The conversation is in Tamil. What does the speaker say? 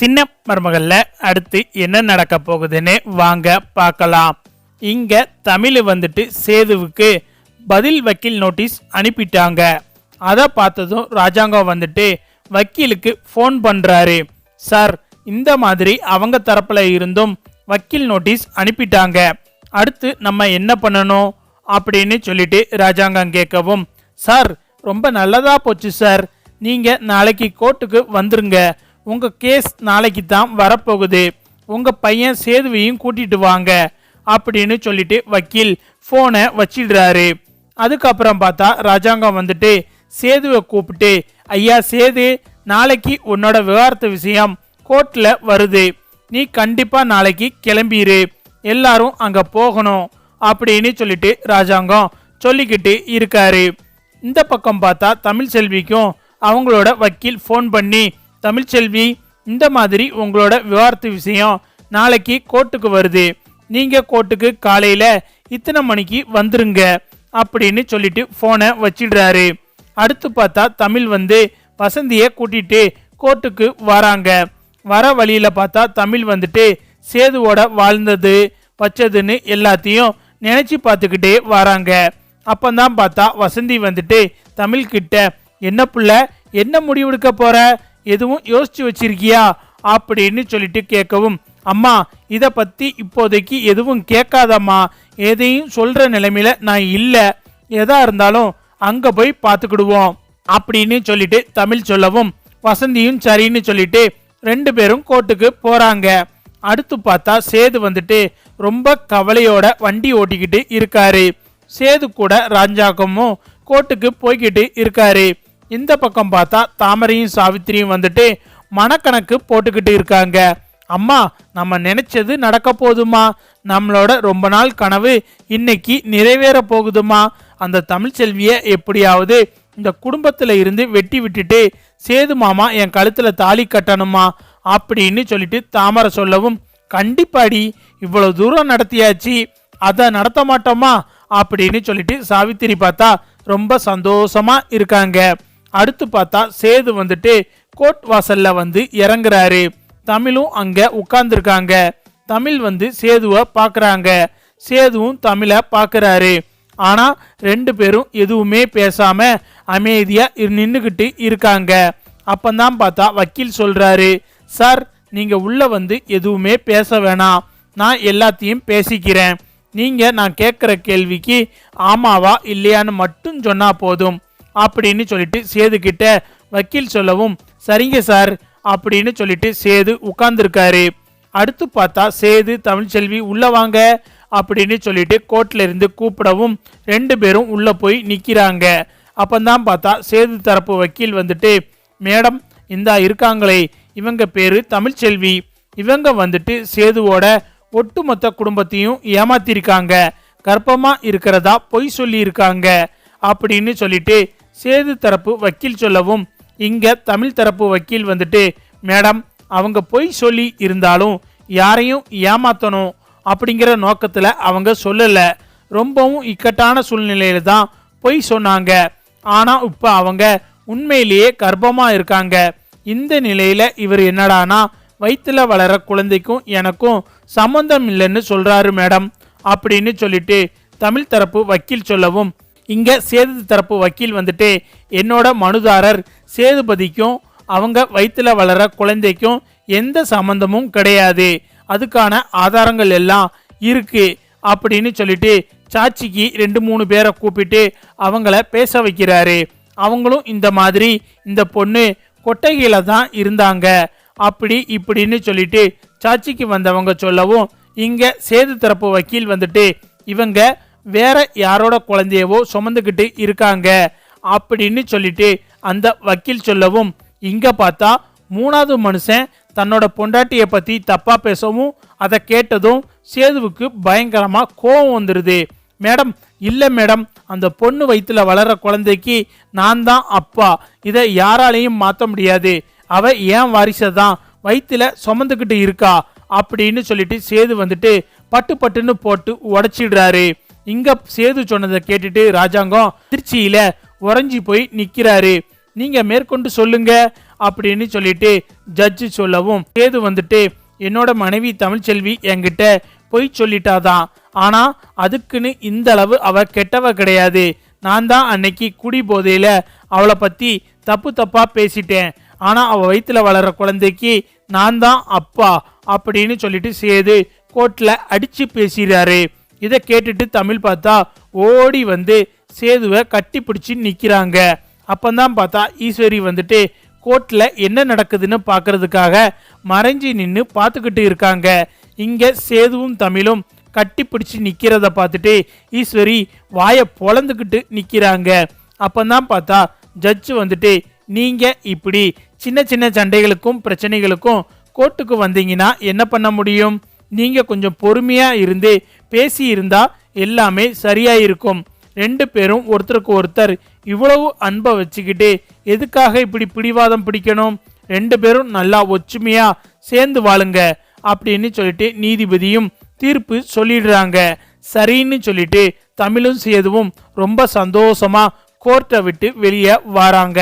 சின்ன மருமகள்ல அடுத்து என்ன நடக்க போகுதுன்னு வாங்க பார்க்கலாம். இங்க தமிழ் வந்துட்டு சேதுவுக்கு பதில் வக்கீல் நோட்டீஸ் அனுப்பிட்டாங்க. அதை பார்த்ததும் ராஜாங்கம் வந்துட்டு வக்கீலுக்கு ஃபோன் பண்றாரு. சார் இந்த மாதிரி அவங்க தரப்புல இருந்தும் வக்கீல் நோட்டீஸ் அனுப்பிட்டாங்க. அடுத்து நம்ம என்ன பண்ணணும்? அப்படின்னு சொல்லிட்டு ராஜாங்கம் கேட்கவும் சார் ரொம்ப நல்லதா போச்சு சார். நீங்க நாளைக்கு கோர்ட்டுக்கு வந்துருங்க. உங்கள் கேஸ் நாளைக்கு தான் வரப்போகுது. உங்கள் பையன் சேதுவையும் கூட்டிட்டு வாங்க அப்படின்னு சொல்லிட்டு வக்கீல் ஃபோனை வச்சிடுறாரு. அதுக்கப்புறம் பார்த்தா ராஜாங்கம் வந்துட்டு சேதுவை கூப்பிட்டு ஐயா சேது நாளைக்கு உன்னோட விவகாரத்து விஷயம் கோர்ட்டில் வருது. நீ கண்டிப்பாக நாளைக்கு கிளம்பிரு. எல்லாரும் அங்கே போகணும் அப்படின்னு சொல்லிட்டு ராஜாங்கம் சொல்லிக்கிட்டு இருக்காரு. இந்த பக்கம் பார்த்தா தமிழ் செல்விக்கும் அவங்களோட வக்கீல் ஃபோன் பண்ணி தமிழ்ச்செல்வி இந்த மாதிரி உங்களோட விவாரத்து விஷயம் நாளைக்கு கோர்ட்டுக்கு வருது. நீங்கள் கோர்ட்டுக்கு காலையில் இத்தனை மணிக்கு வந்துருங்க அப்படின்னு சொல்லிட்டு ஃபோனை வச்சிடுறாரு. அடுத்து பார்த்தா தமிழ் வந்து வசந்தியை கூட்டிட்டு கோர்ட்டுக்கு வராங்க. வர வழியில் பார்த்தா தமிழ் வந்துட்டு சேதுவோட வாழ்ந்தது வச்சதுன்னு எல்லாத்தையும் நினச்சி பார்த்துக்கிட்டே வராங்க. அப்போந்தான் பார்த்தா வசந்தி வந்துட்டு தமிழ்கிட்ட என்ன புள்ள என்ன முடிவெடுக்க போகிற எதுவும் யோசிச்சு வச்சிருக்கியா அப்படின்னு சொல்லிட்டு கேட்கவும் அம்மா இதை பற்றி இப்போதைக்கு எதுவும் கேட்காதம்மா. எதையும் சொல்கிற நிலைமையில் நான் இல்லை. எதா இருந்தாலும் அங்கே போய் பார்த்துக்கிடுவோம். அப்படின்னு சொல்லிட்டு தமிழ் சொல்லவும் வசந்தியும் சரின்னு சொல்லிட்டு ரெண்டு பேரும் கோர்ட்டுக்கு போகிறாங்க அடுத்து பார்த்தா சேது வந்துட்டு ரொம்ப கவலையோட வண்டி ஓட்டிக்கிட்டு இருக்காரு. சேது கூட ராஜாக்கமும் கோர்ட்டுக்கு போய்கிட்டு இருக்காரு. இந்த பக்கம் பார்த்தா தாமரையும் சாவித்திரியும் வந்துட்டு மனக்கணக்கு போட்டுக்கிட்டு இருக்காங்க. அம்மா நம்ம நினைச்சது நடக்க போதுமா? நம்மளோட ரொம்ப நாள் கனவு இன்னைக்கு நிறைவேற போகுதுமா? அந்த தமிழ் செல்விய எப்படியாவது இந்த குடும்பத்துல இருந்து வெட்டி விட்டுட்டு சேது மாமா என் கழுத்துல தாலி கட்டணுமா? அப்படின்னு சொல்லிட்டு தாமரை சொல்லவும் கண்டிப்பாடி இவ்வளவு தூரம் நடத்தியாச்சு. அதை நடத்த மாட்டோமா? அப்படின்னு சொல்லிட்டு சாவித்திரி பார்த்தா ரொம்ப சந்தோஷமா இருக்காங்க. அடுத்து பார்த்தா சேது வந்துட்டு கோர்ட் வாசல்ல வந்து இறங்குறாரு. தமிழும் அங்க உட்கார்ந்துருக்காங்க. தமிழ் வந்து சேதுவை பார்க்குறாங்க. சேதுவும் தமிழை பார்க்குறாரு. ஆனா ரெண்டு பேரும் எதுவுமே பேசாம அமைதியா நின்றுகிட்டு இருக்காங்க. அப்பந்தான் பார்த்தா வக்கீல் சொல்றாரு சார் நீங்க உள்ள வந்து எதுவுமே பேச வேணாம். நான் எல்லாத்தையும் பேசிக்கிறேன். நீங்க நான் கேட்குற கேள்விக்கு ஆமாவா இல்லையான்னு மட்டும் சொன்னா போதும். அப்படின்னு சொல்லிட்டு சேது கிட்ட வக்கீல் சொல்லவும் சரிங்க சார் அப்படின்னு சொல்லிட்டு சேது உட்கார்ந்துருக்காரு. அடுத்து பார்த்தா சேது தமிழ்ச்செல்வி உள்ள வாங்க அப்படின்னு சொல்லிட்டு கோர்ட்ல இருந்து கூப்பிடவும் ரெண்டு பேரும் உள்ள போய் நிற்கிறாங்க அப்பந்தான் பார்த்தா சேது தரப்பு வக்கீல் வந்துட்டு மேடம் இந்தா இருக்காங்களே இவங்க பேரு தமிழ்ச்செல்வி. இவங்க வந்துட்டு சேதுவோட ஒட்டுமொத்த குடும்பத்தையும் ஏமாத்திருக்காங்க. கர்ப்பமா இருக்கிறதா பொய் சொல்லியிருக்காங்க. அப்படின்னு சொல்லிட்டு சேது தரப்பு வக்கீல் சொல்லவும் இங்க தமிழ் தரப்பு வக்கீல் வந்துட்டு மேடம் அவங்க பொய் சொல்லி இருந்தாலும் யாரையும் ஏமாத்தணும் அப்படிங்கிற நோக்கத்தில் அவங்க சொல்லலை. ரொம்பவும் இக்கட்டான சூழ்நிலையில் தான் பொய் சொன்னாங்க. ஆனால் இப்போ அவங்க உண்மையிலேயே கர்ப்பமாக இருக்காங்க. இந்த நிலையில் இவர் என்னடானா வயிற்றில் வளர குழந்தைக்கும் எனக்கும் சம்மந்தம் இல்லைன்னு சொல்கிறாரு மேடம். அப்படின்னு சொல்லிட்டு தமிழ் தரப்பு வக்கீல் சொல்லவும் இங்கே சேது தரப்பு வக்கீல் வந்துட்டு என்னோட மனுதாரர் சேதுபதிக்கும் அவங்க வயிற்றுல வளர குழந்தைக்கும் எந்த சம்பந்தமும் கிடையாது. அதுக்கான ஆதாரங்கள் எல்லாம் இருக்கு அப்படின்னு சொல்லிட்டு சாட்சிக்கு ரெண்டு மூணு பேரை கூப்பிட்டு அவங்கள பேச வைக்கிறாரு. அவங்களும் இந்த மாதிரி இந்த பொண்ணு கொட்டகையில தான் இருந்தாங்க. அப்படி இப்படின்னு சொல்லிட்டு சாட்சிக்கு வந்தவங்க சொல்லவும் இங்கே சேது தரப்பு வக்கீல் வந்துட்டு இவங்க வேற யாரோட குழந்தையவோ சுமந்துக்கிட்டு இருக்காங்க அப்படின்னு சொல்லிட்டு அந்த வக்கீல் சொல்லவும் இங்க பார்த்தா மூணாவது மனுஷன் தன்னோட பொண்டாட்டியை பத்தி தப்பா பேசவும் அதை கேட்டதும் சேதுவுக்கு பயங்கரமா கோபம் வந்துருது. மேடம் இல்லை மேடம் அந்த பொண்ணு வயிற்றுல வளர குழந்தைக்கு நான் தான் அப்பா. இதை யாராலையும் மாற்ற முடியாது. அவ ஏன் வாரிசை தான்? வயிற்றுல சுமந்துக்கிட்டு இருக்கா? அப்படின்னு சொல்லிட்டு சேது வந்துட்டு பட்டு பட்டுன்னு போட்டு உடைச்சிடுறாரு. இங்க சேது சொன்னதை கேட்டுட்டு ராஜாங்கம் திருச்சியில உறைஞ்சி போய் நிக்கிறாரு. நீங்க மேற்கொண்டு சொல்லுங்க அப்படின்னு சொல்லிட்டு ஜட்ஜு சொல்லவும் சேது வந்துட்டு என்னோட மனைவி தமிழ்ச்செல்வி என்கிட்ட பொய் சொல்லிட்டாதான். ஆனா அதுக்குன்னு இந்த அளவு அவ கெட்டவ கிடையாது. நான் தான் அன்னைக்கு குடி போதையில அவளை பத்தி தப்பு தப்பா பேசிட்டேன். ஆனா அவ வயிற்றுல வளர்ற குழந்தைக்கு நான் தான் அப்பா அப்படின்னு சொல்லிட்டு சேது கோர்ட்ல அடிச்சு பேசிடுறாரு இதை கேட்டுட்டு தமிழ் பார்த்தா ஓடி வந்து சேதுவை கட்டி பிடிச்சி நிற்கிறாங்க அப்பந்தான் பார்த்தா ஈஸ்வரி வந்துட்டு கோர்ட்டில் என்ன நடக்குதுன்னு பார்க்கறதுக்காக மறைஞ்சு நின்று பார்த்துக்கிட்டு இருக்காங்க. இங்கே சேதுவும் தமிழும் கட்டி பிடிச்சி நிற்கிறத பார்த்துட்டு ஈஸ்வரி வாயை பொழந்துக்கிட்டு நிற்கிறாங்க அப்பந்தான் பார்த்தா ஜட்ஜு வந்துட்டு நீங்கள் இப்படி சின்ன சின்ன சண்டைகளுக்கும் பிரச்சனைகளுக்கும் கோர்ட்டுக்கு வந்தீங்கன்னா என்ன பண்ண முடியும்? நீங்கள் கொஞ்சம் பொறுமையாக இருந்து பேசியிருந்தா எல்லாமே சரியாயிருக்கும். ரெண்டு பேரும் ஒருத்தருக்கு ஒருத்தர் இவ்வளவு அன்பை வச்சுக்கிட்டு எதுக்காக இப்படி பிடிவாதம் பிடிக்கணும்? ரெண்டு பேரும் நல்லா ஒற்றுமையா சேர்ந்து வாழுங்க அப்படின்னு சொல்லிட்டு நீதிபதியும் தீர்ப்பு சொல்லிடுறாங்க. சரின்னு சொல்லிட்டு தமிழும் சேதுவும் ரொம்ப சந்தோஷமா கோர்ட்டை விட்டு வெளியே வராங்க.